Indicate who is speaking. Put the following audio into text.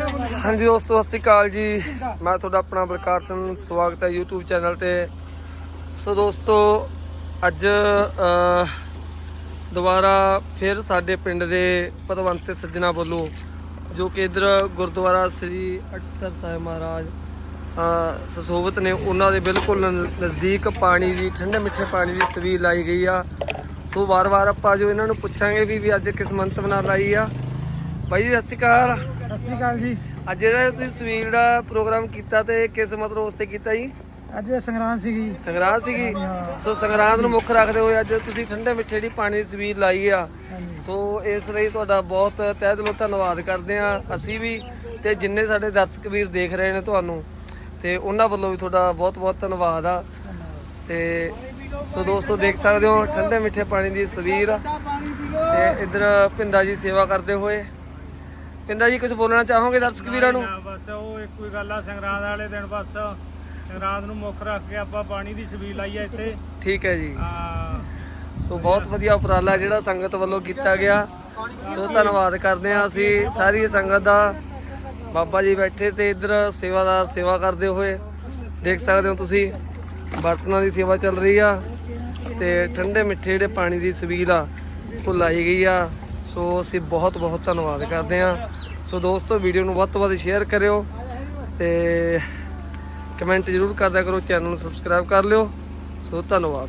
Speaker 1: ਹਾਂਜੀ ਦੋਸਤੋ ਸਤਿ ਸ਼੍ਰੀ ਅਕਾਲ ਜੀ। ਮੈਂ ਤੁਹਾਡਾ ਆਪਣਾ ਬਲਕਾਰ ਸਿੰਘ ਸਵਾਗਤ ਹੈ YouTube ਚੈਨਲ ਤੇ। ਸੋ ਦੋਸਤੋ ਅੱਜ ਦੁਬਾਰਾ ਫਿਰ ਸਾਡੇ ਪਿੰਡ ਦੇ ਪਤਵੰਤ ਸੱਜਣਾ ਵੱਲੋਂ ਜੋ ਕਿ ਇਧਰ ਗੁਰਦੁਆਰਾ ਸ੍ਰੀ ਅਟਸਰ ਸਾਹਿਬ ਮਹਾਰਾਜ ਅਹ, ਸੁਸ਼ੋਭਿਤ ਨੇ ਉਹਨਾਂ ਦੇ ਬਿਲਕੁਲ ਨਜ਼ਦੀਕ ਪਾਣੀ ਦੀ ਠੰਡੇ ਮਿੱਠੇ ਪਾਣੀ ਦੀ ਸਵੀਲ ਲਾਈ ਗਈ ਆ। ਸੋ ਵਾਰ-ਵਾਰ ਆਪਾਂ ਜੋ ਇਹਨਾਂ ਨੂੰ ਪੁੱਛਾਂਗੇ ਵੀ ਵੀ ਅੱਜ ਕਿਸ ਮੰਤਵ ਨਾਲ ਲਾਈ ਆ। ਭਾਈ ਜੀ ਸਤਿ ਸ਼੍ਰੀ ਅਕਾਲ।
Speaker 2: ਸਤਿ ਸ਼੍ਰੀ ਅਕਾਲ ਜੀ।
Speaker 1: ਅੱਜ ਜਿਹੜਾ ਤੁਸੀਂ ਸਵੀਲ ਦਾ ਪ੍ਰੋਗਰਾਮ ਕੀਤਾ ਤੇ ਕਿਸ ਮਤਲਬ ਉਸ ਤੇ ਕੀਤਾ ਜੀ?
Speaker 2: ਅੱਜ ਸੰਗਰਾਂਦ ਸੀਗੀ
Speaker 1: ਸੰਗਰਾਂਦ ਸੀਗੀ। ਸੋ ਸੰਗਰਾਂਦ ਨੂੰ ਮੁੱਖ ਰੱਖਦੇ ਹੋਏ ਅੱਜ ਤੁਸੀਂ ਠੰਡੇ ਮਿੱਠੇ ਦੀ ਪਾਣੀ ਦੀ ਸਵੀਲ ਲਾਈ ਆ। ਸੋ ਇਸ ਲਈ ਤੁਹਾਡਾ ਬਹੁਤ ਤਹਿ ਦਿਲੋਂ ਧੰਨਵਾਦ ਕਰਦੇ ਆ ਅਸੀਂ ਵੀ ਤੇ ਜਿੰਨੇ ਸਾਡੇ ਦਰਸ਼ਕ ਵੀਰ ਦੇਖ ਰਹੇ ਨੇ ਤੁਹਾਨੂੰ ਤੇ ਉਹਨਾਂ ਵੱਲੋਂ ਵੀ ਤੁਹਾਡਾ ਬਹੁਤ ਬਹੁਤ ਧੰਨਵਾਦ ਆ। ਤੇ ਸੋ ਦੋਸਤੋ ਦੇਖ ਸਕਦੇ ਹੋ ਠੰਡੇ ਮਿੱਠੇ ਪਾਣੀ ਦੀ ਸਵੀਰ ਤੇ ਇਧਰ ਪਿੰਦਾ ਜੀ ਸੇਵਾ ਕਰਦੇ ਹੋਏ ਪਿੰਦਾ ਜੀ ਕੁਝ ਬੋਲਣਾ ਚਾਹੋਗੇ ਦਰਸ਼ਕ ਵੀਰਾਂ ਨੂੰ?
Speaker 2: ਨਾ, ਬਸ ਉਹ ਇੱਕੋ ਹੀ ਗੱਲ ਆ ਸੰਗਰਾਂਦ ਵਾਲੇ ਦਿਨ ਬਸ ਸੰਗਰਾਂਦ ਨੂੰ ਮੁੱਖ ਰੱਖ ਕੇ ਆਪਾਂ ਪਾਣੀ ਦੀ ਛਬੀਲ ਲਾਈ ਆ ਇੱਥੇ।
Speaker 1: ਠੀਕ ਹੈ ਜੀ।
Speaker 2: ਆ
Speaker 1: ਸੋ ਬਹੁਤ ਵਧੀਆ ਉਪਰਾਲਾ ਜਿਹੜਾ ਸੰਗਤ ਵੱਲੋਂ ਕੀਤਾ ਗਿਆ। ਸੋ ਧੰਨਵਾਦ ਕਰਦੇ ਹਾਂ ਅਸੀਂ ਸਾਰੀ ਸੰਗਤ ਦਾ। ਬਾਬਾ ਜੀ ਬੈਠੇ ਤੇ ਇੱਧਰ ਸੇਵਾਦਾਰ ਸੇਵਾ ਕਰਦੇ ਹੋਏ। ਦੇਖ ਸਕਦੇ ਹੋ ਤੁਸੀਂ ਬਰਤਨਾਂ ਦੀ ਸੇਵਾ ਚੱਲ ਰਹੀ ਆ। ਤੇ ਠੰਡੇ ਮਿੱਠੇ ਜਿਹੜੇ ਪਾਣੀ ਦੀ ਸਵੀਲ ਆ ਉਹ ਲਾਈ ਗਈ ਆ। ਸੋ ਅਸੀਂ ਬਹੁਤ ਬਹੁਤ ਧੰਨਵਾਦ ਕਰਦੇ ਹਾਂ। ਸੋ ਦੋਸਤੋ, ਵੀਡੀਓ ਨੂੰ ਵੱਧ ਤੋਂ ਵੱਧ ਸ਼ੇਅਰ ਕਰਿਓ ਤੇ ਕਮੈਂਟ ਜ਼ਰੂਰ ਕਰਦਿਆ ਕਰੋ ਚੈਨਲ ਨੂੰ ਸਬਸਕ੍ਰਾਈਬ ਕਰ ਲਿਓ। ਸੋ ਧੰਨਵਾਦ।